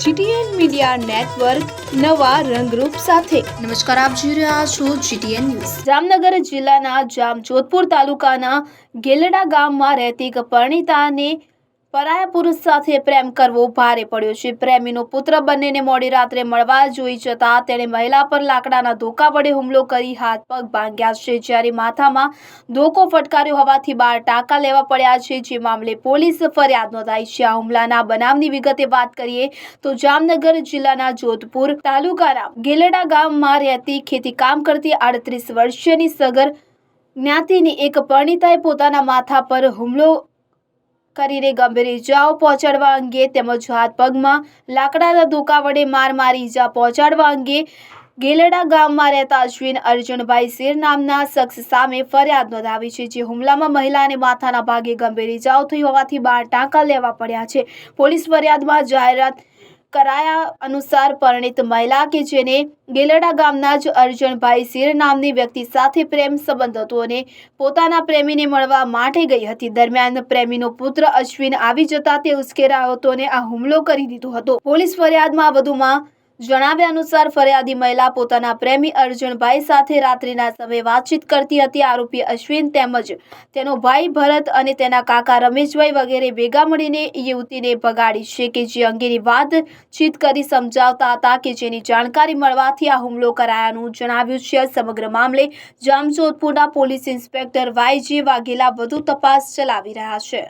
GTN media network નવા રંગરૂપ સાથે. નમસ્કાર આપ જોઈ રહ્યા છો જીટીએન ન્યૂઝ. જામનગર જિલ્લાના જામ જોધપુર તાલુકાના ગેલડા ગામમાં રહેતી પરણિતાને પરાયા પુરુષ સાથે પ્રેમ કરવો ભારે પડ્યો છે. પ્રેમીનો પુત્ર બંનેને મોડી રાત્રે મળવા જોઈ જતા તેણે મહિલા પર લાકડાના ધોકા વડે હુમલો કરી હાથ પગ ભાંગ્યા છે. જ્યારે માથામાં ધોકો ફટકાર્યો હોવાથી બાર ટાંકા લેવા પડ્યા છે. જે મામલે પોલીસ ફરિયાદ નોંધાઈ છે. આ હુમલાના બનાવની વિગતે વાત કરીએ તો જામનગર જિલ્લાના જોધપુર તાલુકાના ગેલડા ગામમાં રહેતી ખેતી કામ કરતી આડત્રીસ વર્ષીયની સગર જ્ઞાતિની એક પરણિતાએ પોતાના માથા પર હુમલો કરીને ગંભીર ઇજાઓ પહોંચાડવા અંગે તેમજ હાથ પગમાં લાકડાના ધોકા વડે માર મારી ઇજા પહોંચાડવા અંગે ગેલડા ગામમાં રહેતા અશ્વિન અર્જુનભાઈ શેર નામના શખ્સ સામે ફરિયાદ નોંધાવી છે, જે હુમલામાં મહિલાને માથાના ભાગે ગંભીર ઇજાઓ થઈ હોવાથી બાર ટાંકા લેવા પડ્યા છે. પોલીસ ફરિયાદમાં જાહેરાત કરાયા અનુસાર પરણિત મહિલા કે જેને ગેલડા ગામના જ અર્જુનભાઈ શેર નામની વ્યક્તિ સાથે પ્રેમ સંબંધ હતો અને પોતાના પ્રેમીને મળવા માટે ગઈ હતી. દરમિયાન પ્રેમીનો પુત્ર અશ્વિન આવી જતા તે ઉશ્કેરાયો હતો અને આ હુમલો કરી દીધો હતો. પોલીસ ફરિયાદમાં વધુમાં જણાવ્યા અનુસાર, ફરિયાદી મહિલા પોતાના પ્રેમી અર્જુનભાઈ સાથે રાત્રિના સમયે વાતચીત કરતી હતી. આરોપી અશ્વિન તેમજ તેનો ભાઈ ભરત અને તેના કાકા રમેશભાઈ વગેરે ભેગા મળીને યુવતીને ભગાડી છે કે જે અંગેની વાતચીત કરી સમજાવતા હતા કે જેની જાણકારી મળવાથી આ હુમલો કરાયાનું જણાવ્યું છે. સમગ્ર મામલે જામજોધપુરના police inspector Y G Vaghela વધુ તપાસ ચલાવી રહ્યા છે.